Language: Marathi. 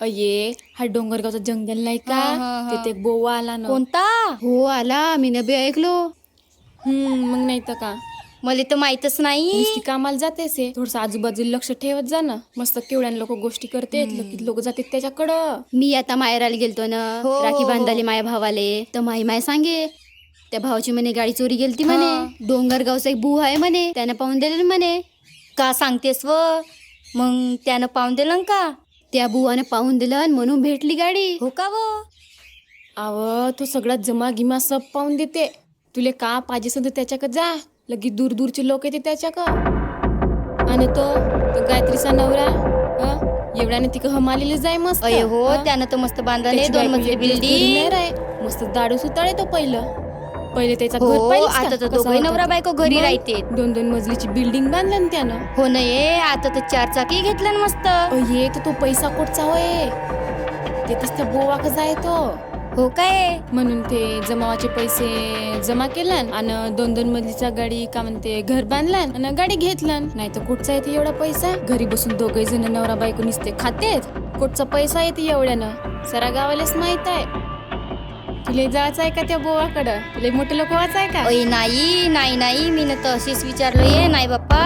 अये हा डोंगरगावचा जंगल नाही का? हा, हा, हा. तिथे एक बोवा आला ना. कोणता? हो आला. मी नबी ऐकलो. हम्म मग नाही तर का? मला तर माहितच नाही. नुसती कामाला जातेस थोडस आजूबाजूला लक्ष ठेवत जा ना. मस्त केवढ्या लोक गोष्टी करते लोक जाते त्याच्याकडं. मी आता मायराला गेलतो ना. हो, राखी हो, बांधाले माया भावाले. तर माई माय सांगे त्या भावाची म्हणे गाडी चोरी गेलती म्हणे. डोंगरगावचा एक बू आहे म्हणे. त्यानं पाहून दिले म्हणे. का सांगतेस व? मग त्यानं पाहून दिलं का? त्या बुवानं पाहून दिलं आणि म्हणून भेटली गाडी. हो का व? अव तो सगळा जमा गिमा सब पाहून देते. तुले का पाहिजे असेल तर त्याच्याकडे जा. लगी दूर दूरचे लोक येते त्याच्याक आणि तो तो गायत्रीचा नवरा हं? एवढ्याने तिक हमालेले जाय मस्त. अये हो हं? त्यानं तर मस्त बांधले त्याची दोन बायको मजली घरी नाही बिल्डिंग राहे. मस्त दाडू सुताळे तो पहिलं. पहिले त्याचा हो घर पाहिलंस का? आता तर कसा दोघंही होता? नवरा तो? बायको घरी मग राहते. दोन दोन मजलीची बिल्डिंग बांधलं ना त्यानं. हो ना ये आता तर चार चाकी घेतलं ना मस्त. अये तर तो पैसा कोटचा होय? तेच त्या बोवा कसा आहे तो? हो काय? म्हणून ते जमावाचे पैसे जमा केलन आणि दोन दोन मजलीचा गाडी का म्हणते घर बांधलन आणि गाडी घेतलन. नाही तर कुठचा येते एवढा पैसा? घरी बसून दोघे जण नवरा बायको नुसते खातेत. कुठचा पैसा येते एवढ्यानं? सरा गावालाच माहीत आहे. तुला जायचं आहे का त्या बोवाकडं? तुला मोठे लोक वाचाय का? अय नाही नाही नाही. मी न तशीच विचारलं ये नाही बाप्पा.